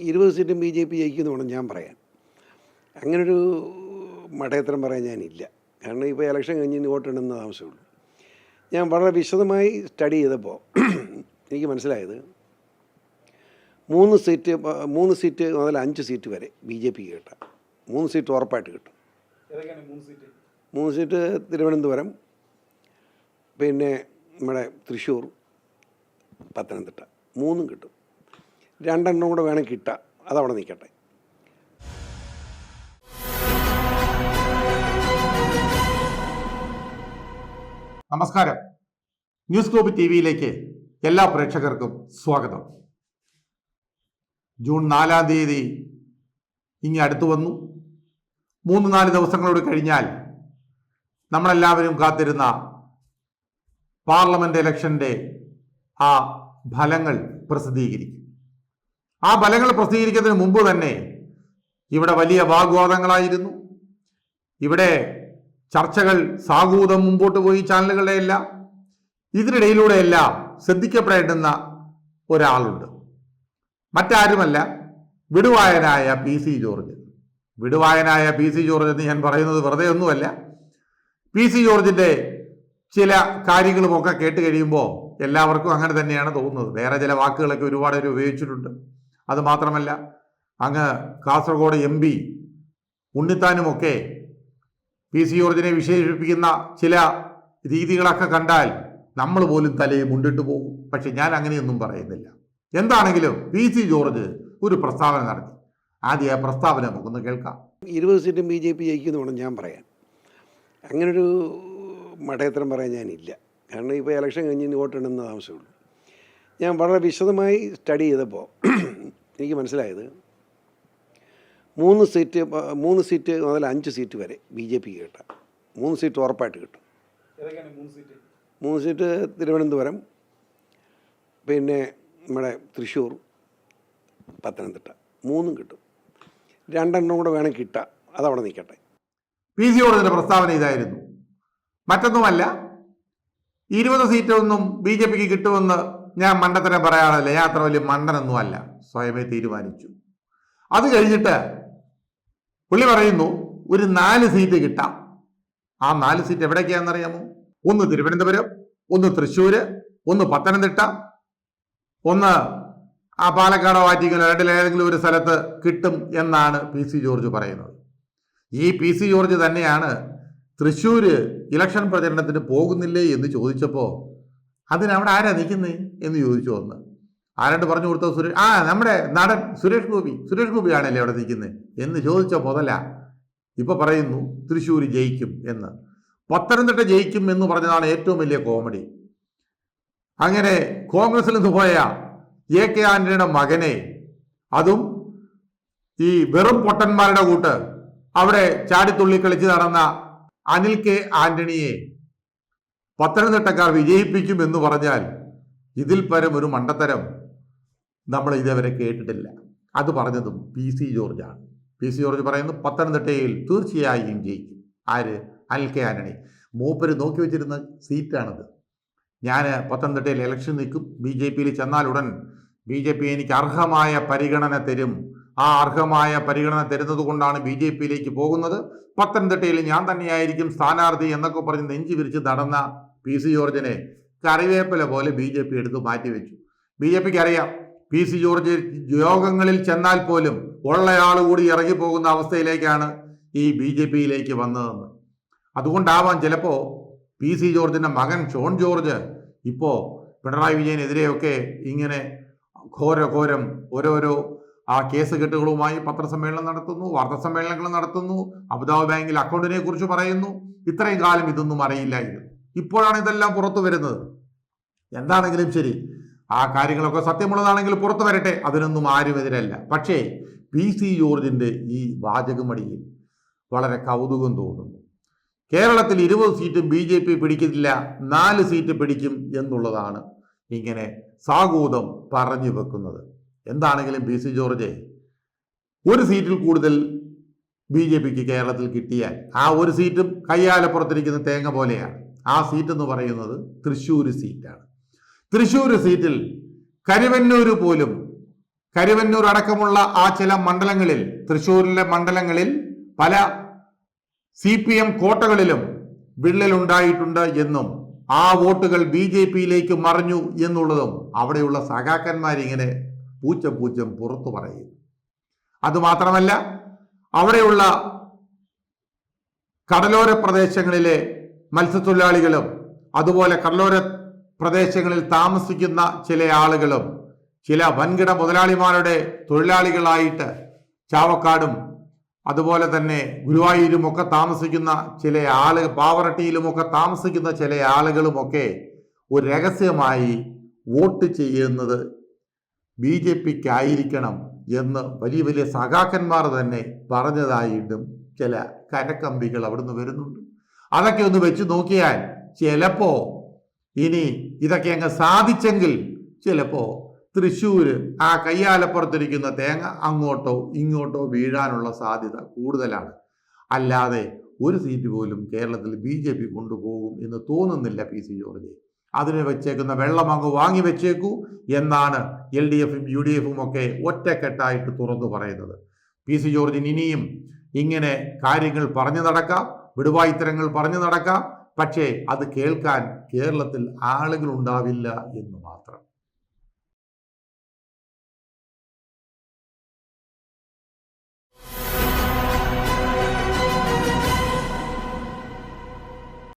ഇരുപത് സീറ്റും B J P ജയിക്കുമെന്ന് വേണം ഞാൻ പറയാൻ. അങ്ങനൊരു മടയത്തരം പറയാൻ ഞാനില്ല. കാരണം ഇപ്പോൾ ഇലക്ഷൻ കഴിഞ്ഞ് ഇനി വോട്ടെണ്ണുന്ന താമസമുള്ളൂ. ഞാൻ വളരെ വിശദമായി സ്റ്റഡി ചെയ്തപ്പോൾ എനിക്ക് മനസ്സിലായത് മൂന്ന് സീറ്റ് മൂന്ന് സീറ്റ് മുതൽ അഞ്ച് സീറ്റ് വരെ ബി ജെ പിക്ക് കിട്ടാം. മൂന്ന് സീറ്റ് ഉറപ്പായിട്ട് കിട്ടും. മൂന്ന് സീറ്റ് തിരുവനന്തപുരം പിന്നെ നമ്മുടെ തൃശ്ശൂർ പത്തനംതിട്ട. മൂന്നും കിട്ടും. രണ്ടെണ്ണം കൂടെ വേണം കിട്ടാം അതവിടെ നിൽക്കട്ടെ. നമസ്കാരം. ന്യൂസ് ഗ്ലോബ് ടി വിയിലേക്ക് എല്ലാ പ്രേക്ഷകർക്കും സ്വാഗതം. ജൂൺ നാലാം തീയതി ഇനി അടുത്തു വന്നു. മൂന്ന് നാല് ദിവസങ്ങളോട് കഴിഞ്ഞാൽ നമ്മളെല്ലാവരും കാത്തിരുന്ന പാർലമെന്റ് ഇലക്ഷന്റെ ആ ഫലങ്ങൾ പ്രസിദ്ധീകരിക്കും. ആ ഫലങ്ങൾ പ്രസിദ്ധീകരിക്കുന്നതിന് മുമ്പ് തന്നെ ഇവിടെ വലിയ വാഗ്വാദങ്ങളായിരുന്നു. ഇവിടെ ചർച്ചകൾ സാഗൂതം മുമ്പോട്ട് പോയി ചാനലുകളുടെ എല്ലാം ഇതിനിടയിലൂടെയെല്ലാം ശ്രദ്ധിക്കപ്പെടേണ്ടുന്ന ഒരാളുണ്ട്. മറ്റാരുമല്ല വിടുവായനായ പി സി ജോർജ്. വിടുവായനായ പി സി ജോർജ് എന്ന് ഞാൻ പറയുന്നത് വെറുതെ ഒന്നുമല്ല. പി സി ജോർജിന്റെ ചില കാര്യങ്ങളുമൊക്കെ കേട്ട് കഴിയുമ്പോൾ എല്ലാവർക്കും അങ്ങനെ തന്നെയാണ് തോന്നുന്നത്. വേറെ ചില വാക്കുകളൊക്കെ ഒരുപാട് പേര് ഉപയോഗിച്ചിട്ടുണ്ട്. അത് മാത്രമല്ല അങ്ങ് കാസർഗോഡ് എം പി ഉണ്ണിത്താനുമൊക്കെ പി സി ജോർജിനെ വിശേഷിപ്പിക്കുന്ന ചില രീതികളൊക്കെ കണ്ടാൽ നമ്മൾ പോലും തലയെ മുണ്ടിട്ട് പോകും. പക്ഷെ ഞാൻ അങ്ങനെയൊന്നും പറയുന്നില്ല. എന്താണെങ്കിലും പി സി ജോർജ് ഒരു പ്രസ്താവന നടത്തി. ആദ്യം ആ പ്രസ്താവന നമുക്കൊന്ന് കേൾക്കാം. ഇരുപത് സീറ്റും ബി ജെ പി ജയിക്കുന്നു വേണം ഞാൻ പറയാൻ. അങ്ങനൊരു മടയത്തരം പറയാൻ ഞാനില്ല. കാരണം ഇപ്പോൾ ഇലക്ഷൻ കഴിഞ്ഞ് ഇനി വോട്ടെണ്ണുന്ന താമസമുള്ളൂ ഞാൻ വളരെ വിശദമായി സ്റ്റഡി ചെയ്തപ്പോൾ എനിക്ക് മനസ്സിലായത് മൂന്ന് സീറ്റ് മൂന്ന് സീറ്റ് മുതൽ അഞ്ച് സീറ്റ് വരെ ബി ജെ പിക്ക് കിട്ടാം. മൂന്ന് സീറ്റ് ഉറപ്പായിട്ട് കിട്ടും. മൂന്ന് സീറ്റ്? മൂന്ന് സീറ്റ് തിരുവനന്തപുരം പിന്നെ നമ്മുടെ തൃശ്ശൂർ പത്തനംതിട്ട. മൂന്നും കിട്ടും. രണ്ടെണ്ണം കൂടെ വേണം കിട്ടാം. അതവിടെ നിൽക്കട്ടെ. പി സി ജോർജിന്റെ പ്രസ്താവന ഇതായിരുന്നു. മറ്റൊന്നുമല്ല ഇരുപത് സീറ്റൊന്നും ബി ജെ പിക്ക് കിട്ടുമെന്ന് ഞാൻ മണ്ടത്തരം പറയാറില്ല. ഞാൻ അത്ര വലിയ മണ്ടനൊന്നും അല്ല സ്വയമേ തീരുമാനിച്ചു. അത് കഴിഞ്ഞിട്ട് പുള്ളി പറയുന്നു ഒരു നാല് സീറ്റ് കിട്ടാം. ആ നാല് സീറ്റ് എവിടേക്കാണെന്നറിയാമോ? ഒന്ന് തിരുവനന്തപുരം ഒന്ന് തൃശ്ശൂർ ഒന്ന് പത്തനംതിട്ട ഒന്ന് ആ പാലക്കാടോ ആറ്റിങ്ങലോ രണ്ടിലേതെങ്കിലും ഒരു സ്ഥലത്ത് കിട്ടും എന്നാണ് പി സി ജോർജ് പറയുന്നത്. ഈ പി സി ജോർജ് തന്നെയാണ് തൃശ്ശൂർ ഇലക്ഷൻ പ്രചരണത്തിന് പോകുന്നില്ലേ എന്ന് ചോദിച്ചപ്പോൾ അതിനവിടെ ആരാ നിൽക്കുന്നേ? എന്ന് ചോദിച്ചു ഒന്ന് ആരാണ്ട് പറഞ്ഞു കൊടുത്തത് സുരേഷ് ആ നമ്മുടെ നടൻ സുരേഷ് ഗോപി. സുരേഷ് ഗോപി ആണല്ലേ അവിടെ നിൽക്കുന്നത് എന്ന് ചോദിച്ച മുതല ഇപ്പൊ പറയുന്നു തൃശ്ശൂർ ജയിക്കും എന്ന്. പത്തനംതിട്ട ജയിക്കും എന്ന് പറഞ്ഞതാണ് ഏറ്റവും വലിയ കോമഡി. അങ്ങനെ കോൺഗ്രസിൽ നിന്ന് പോയ എ കെ ആന്റണിയുടെ മകനെ അതും ഈ വെറും പൊട്ടന്മാരുടെ കൂട്ട് അവിടെ ചാടിത്തുള്ളി കളിച്ച് നടന്ന അനിൽ കെ ആന്റണിയെ പത്തനംതിട്ടക്കാർ വിജയിപ്പിക്കും എന്ന് പറഞ്ഞാൽ ഇതിൽ പരം ഒരു മണ്ടത്തരം നമ്മൾ ഇതേവരെ കേട്ടിട്ടില്ല. അത് പറഞ്ഞതും പി സി ജോർജാണ്. പി സി ജോർജ് പറയുന്നു പത്തനംതിട്ടയിൽ തീർച്ചയായും ജയിക്കും. ആര്? A K Antony. മൂപ്പര് നോക്കി വെച്ചിരുന്ന സീറ്റാണിത്. ഞാൻ പത്തനംതിട്ടയിൽ ഇലക്ഷൻ നിൽക്കും ബി ജെ പിയിൽ ചെന്നാലുടൻ ബി ജെ പി എനിക്ക് അർഹമായ പരിഗണന തരും. ആ അർഹമായ പരിഗണന തരുന്നത് കൊണ്ടാണ് ബി ജെ പിയിലേക്ക് പോകുന്നത്. പത്തനംതിട്ടയിൽ ഞാൻ തന്നെയായിരിക്കും സ്ഥാനാർത്ഥി എന്നൊക്കെ പറഞ്ഞ് നെഞ്ചി വിരിച്ച് നടന്ന പി സി ജോർജിനെ കറിവേപ്പില പോലെ ബി ജെ പി എടുത്ത് മാറ്റിവെച്ചു ബി ജെ പിക്ക് അറിയാം പി സി ജോർജ് യോഗങ്ങളിൽ ചെന്നാൽ പോലും ഉള്ളയാൾ കൂടി ഇറങ്ങി പോകുന്ന അവസ്ഥയിലേക്കാണ് ഈ ബി ജെ പിയിലേക്ക് വന്നതെന്ന്. അതുകൊണ്ടാവാം ചിലപ്പോൾ പി സി ജോർജിന്റെ മകൻ ഷോൺ ജോർജ് ഇപ്പോൾ പിണറായി വിജയനെതിരെയൊക്കെ ഇങ്ങനെ ഘോര ഘോരം ഓരോരോ ആ കേസ് കെട്ടുകളുമായി പത്രസമ്മേളനം നടത്തുന്നു വാർത്താ സമ്മേളനങ്ങൾ നടത്തുന്നു അബുദാബി ബാങ്കിൽ അക്കൗണ്ടിനെ കുറിച്ച് പറയുന്നു. ഇത്രയും കാലം ഇതൊന്നും അറിയില്ലായിരുന്നു. ഇപ്പോഴാണ് ഇതെല്ലാം പുറത്തു വരുന്നത്. എന്താണെങ്കിലും ശരി. ആ കാര്യങ്ങളൊക്കെ സത്യമുള്ളതാണെങ്കിൽ പുറത്തു വരട്ടെ. അതിനൊന്നും ആരും എതിരല്ല. പക്ഷേ പി സി ജോർജിന്റെ ഈ വാചകമടിയിൽ വളരെ കൗതുകം തോന്നുന്നു. കേരളത്തിൽ ഇരുപത് സീറ്റും ബി ജെ പി പിടിക്കില്ല നാല് സീറ്റ് പിടിക്കും എന്നുള്ളതാണ് ഇങ്ങനെ സാഗൂതം പറഞ്ഞു വെക്കുന്നത്. എന്താണെങ്കിലും പി സി ജോർജെ ഒരു സീറ്റിൽ കൂടുതൽ ബി ജെ പിക്ക് കേരളത്തിൽ കിട്ടിയാൽ ആ ഒരു സീറ്റും കയ്യാലപ്പുറത്തിരിക്കുന്ന തേങ്ങ പോലെയാണ്. ആ സീറ്റ് എന്ന് പറയുന്നത് തൃശ്ശൂർ സീറ്റാണ്. തൃശ്ശൂർ സീറ്റിൽ കരുവന്നൂർ പോലും കരുവന്നൂർ അടക്കമുള്ള ആ ചില മണ്ഡലങ്ങളിൽ തൃശ്ശൂരിലെ മണ്ഡലങ്ങളിൽ പല സി പി എം കോട്ടകളിലും വിള്ളലുണ്ടായിട്ടുണ്ട് എന്നും ആ വോട്ടുകൾ ബി ജെ പിയിലേക്ക് മറിഞ്ഞു എന്നുള്ളതും അവിടെയുള്ള സഖാക്കന്മാരിങ്ങനെ പൂച്ച പൂച്ചം പുറത്തു പറയും അതുമാത്രമല്ല അവിടെയുള്ള കടലോര പ്രദേശങ്ങളിലെ മത്സ്യത്തൊഴിലാളികളും അതുപോലെ കടലോര പ്രദേശങ്ങളിൽ താമസിക്കുന്ന ചില ആളുകളും ചില വൻകിട മുതലാളിമാരുടെ തൊഴിലാളികളായിട്ട് ചാവക്കാടും അതുപോലെ തന്നെ ഗുരുവായൂരുമൊക്കെ താമസിക്കുന്ന ചില ആളുകൾ പാവറട്ടിയിലുമൊക്കെ താമസിക്കുന്ന ചില ആളുകളുമൊക്കെ ഒരു രഹസ്യമായി വോട്ട് ചെയ്യുന്നത് ബി ജെ പിക്കായിരിക്കണം എന്ന് വലിയ വലിയ സഖാക്കന്മാർ തന്നെ പറഞ്ഞതായിട്ടും ചില കരക്കമ്പികൾ അവിടുന്ന് വരുന്നുണ്ട്. അതൊക്കെ ഒന്ന് വെച്ച് നോക്കിയാൽ ചിലപ്പോ ഇനി ഇതൊക്കെ അങ്ങ് സാധിച്ചെങ്കിൽ ചിലപ്പോ തൃശ്ശൂർ ആ കയ്യാലപ്പുറത്തിരിക്കുന്ന തേങ്ങ അങ്ങോട്ടോ ഇങ്ങോട്ടോ വീഴാനുള്ള സാധ്യത കൂടുതലാണ്. അല്ലാതെ ഒരു സീറ്റ് പോലും കേരളത്തിൽ ബി ജെ പി കൊണ്ടുപോകും എന്ന് തോന്നുന്നില്ല പി സി ജോർജ്. അതിന് വെച്ചേക്കുന്ന വെള്ളം അങ്ങ് വാങ്ങി വെച്ചേക്കൂ എന്നാണ് എൽ ഡി എഫും യു ഡി എഫും ഒക്കെ ഒറ്റക്കെട്ടായിട്ട് തുറന്നു പറയുന്നത്. പി സി ജോർജിന് ഇനിയും ഇങ്ങനെ കാര്യങ്ങൾ പറഞ്ഞു നടക്കാം. വിടുവായിത്തരങ്ങൾ പറഞ്ഞു നടക്കാം. പക്ഷേ അത് കേൾക്കാൻ കേരളത്തിൽ ആളുകൾ ഉണ്ടാവില്ല എന്ന് മാത്രം.